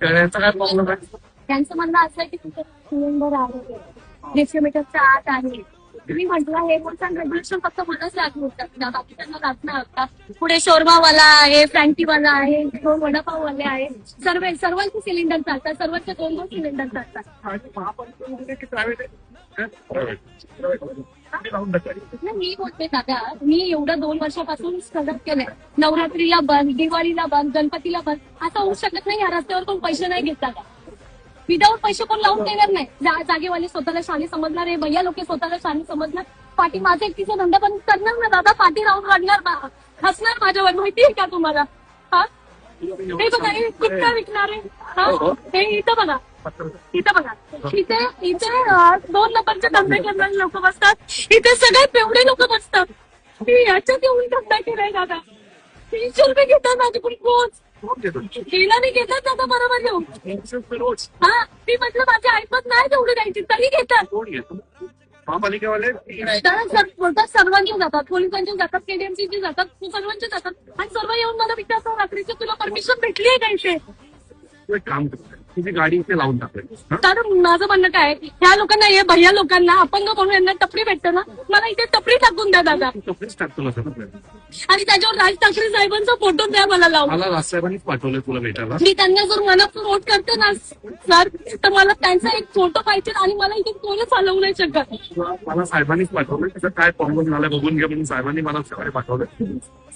करण्याचा काय प्रॉब्लेम आहे त्यांचं म्हणणं असं आहे की तुमचं सिलेंडर आहे. मीटरच्या आत आहे. तुम्ही म्हटलं हे रूल्स रेग्युलेशन फक्त मलाच लागू होतं. बाकी त्यांना लागू नाही पुढे शोरमावाला आहे फ्रँटीवाला आहे दोन वडापाववाले आहे. सर्व सर्वांचे सिलेंडर चालतात सर्वांचे दोन दोन सिलेंडर चालतात. महापालिकेमध्ये की प्रायव्हेट आहे? लावून टाकायचं नाही, मी बोलते दादा. मी एवढं दोन वर्षापासून सलग केलंय. नवरात्रीला बंद दिवाळीला बंद गणपतीला बंद असं होऊ शकत नाही. या रस्त्यावर कोण पैसे नाही घेत दादा. विदाऊट पैसे कोण लावून देणार नाही. जा- जागेवाले स्वतःला शाली समजणार आहे. भैया लोक स्वतःला शाली समजणार. पाठी माझा एकटीचा धंदा बंद करणार ना दादा? पाठी राहून काढणार मा- हसणार माझ्यावर माहितीये का तुम्हाला? हा? हे बघा हे गुटखा विकणार आहे? हा? हे इथं बघा. इथं बघा. इथे इथे अं, दोन लोकांचे धंदे करणारे लोक बसतात. इथे सगळे पेवडे लोक बसतात. मी याच्यात येऊन धंदा केलाय दादा. तीनशे रुपये घेतात माझ्याकडून रोज. गेला नाही घेतात दादा बरोबर येऊन हा मी म्हटलं माझी ऐपत नाही तेवढी द्यायची तरी घेतात. महापालिकेवाले? बोलतात सर्वांचे जातात. पोलिसांचे जातात केडीएमसीचे जातात सर्वांचे जातात. आणि सर्व येऊन मला विचारतात रात्रीची तुला परमिशन भेटली आहे का इथे? काम करतो तुझी गाडी इथे लावून हा? तर माझं म्हणणं काय ह्या लोकांना हे भैया लोकांना अपंग म्हणून यांना टपरी भेटतं ना? मला इथे टपरी टाकून द्या दादा. कपडेच टाकतो ना सर आणि त्याच्यावर राज ठाकरे साहेबांचा फोटो द्या मला लावून. मला राजसाहेबांनीच पाठवलंय तुला भेटायला. मी त्यांना जर मनात वोट करते ना सर तर मला त्यांचा एक फोटो पाहिजे आणि मला इथे कोणच हलवू नाही शकत. मला साहेबांनीच पाठवलं त्याचं काय प्रॉब्लेम झाला बघून घे म्हणून साहेबांनी मला सकाळी पाठवलं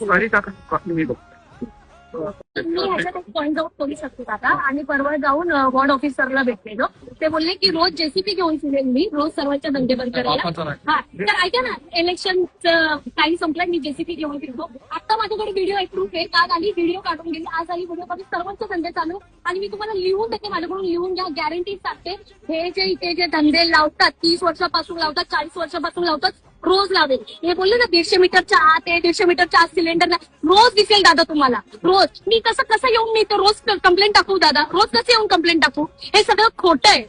तू गाडी टाका बाकी मी बघतो. मी ह्याच्यात एक पॉईंट आउट करू शकते आणि परवा जाऊन वॉर्ड ऑफिसरला भेटलेलो. ते बोलले की रोज जेसीपी घेऊन फिरेल मी रोज सर्वांचे धंदे बंद करायला. हा तर ऐका ना इलेक्शन काही संपलाय मी जेसीपी घेऊन फिरतो आता माझ्याकडे व्हिडिओ प्रूफ आहे काल आली व्हिडिओ काढून गेली. आज आली व्हिडिओ काढून सर्वांचे धंदे चालू. आणि मी तुम्हाला लिहून देते माझ्याकडून लिहून घ्या. गॅरंटी सांगते. हे जे इथे जे धंदे लावतात तीस वर्षापासून लावतात चाळीस वर्षापासून लावतात रोज लावेल हे बोलले ना दीडशे मीटरच्या आत आहे दीडशे मीटरच्या आत सिलेंडर नाही. रोज दिसेल दादा तुम्हाला. रोज. मी कसं कसं येऊन मी रोज कंप्लेंट टाकू दादा? रोज कसं येऊन कंप्लेंट टाकू? हे सगळं खोटं आहे.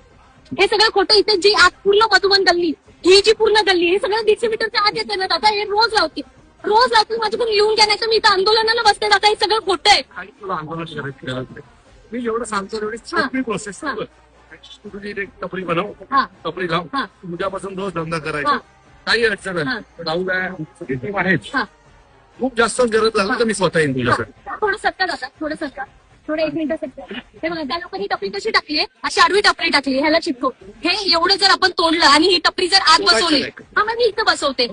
हे सगळं खोटं इथे जी आत पूर्ण मधुबन गल्ली ही जी पूर्ण गल्ली हे सगळं दीडशे मीटरच्या आत येते ना दादा? हे रोज लावतील रोज लावतील माझ्याकडून लिहून घ्या नाही तर मी इथं आंदोलनाला बसते दादा. हे सगळं खोटं आहे. मी जेवढं सांगतो तेवढी सोपी प्रोसेस बनव. लाव. उद्यापासून रोज धंदा. करायचा. काही अडचण. नाही. राहू द्या टीम आहेच. हा. खूप जास्त गरज लागली तर मी स्वतः येईन तुझ्यासाठी. थोडं सत्ता दादा थोडं सत्ता. थोडं एक मिनिट सत्ता. हे बघा त्या लोकांनी टपरी कशी टाकली आहे? अशी आडवी टपरी टाकली ह्याला चिपको हे एवढं जर आपण तोडलं आणि ही टपरी जर आत बसवली हा मग मी इथं बसवते.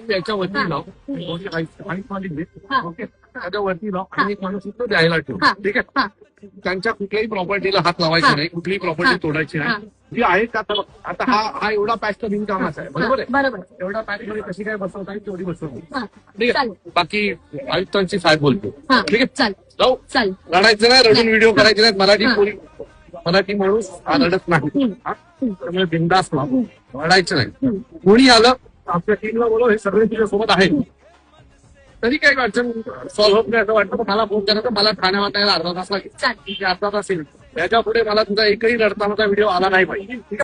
हा. ओके. त्याच्यावरती लाव आणि माणूस इथं द्यायला ठेव. ठीक आहे? त्यांच्या कुठल्याही प्रॉपर्टीला हात लावायचा. नाही कुठलीही. प्रॉपर्टी तोडायची. नाही. जी आहे का आता हा हा. एवढा पॅच तर बिनकामाचा आहे. बरोबर आहे? बरोबर. एवढा पॅच मध्ये कशी काय बसवता येईल तेवढी बसवतो. ठीक आहे? बाकी आयुक्तांची साहेब बोलतो. ठीक आहे? जाऊ. लढायचं नाही रडून व्हिडिओ करायचे नाहीत मराठी. पोरी मराठी माणूस हा रडत नाही? त्यामुळे बिंदास रडायचं नाही. कोणी आलं आपल्या टीमला बोलव हे सगळे तुझ्या सोबत आहेत तरी काही अडचण सॉल्व्ह होत नाही असं वाटतं. तर मला फोन करायचं मला ठाणे वाटायला अर्धा तास लागेल. अर्धा तास येईल. त्याच्या पुढे मला तुझा एकही रडतानाचा व्हिडिओ आला नाही पाहिजे.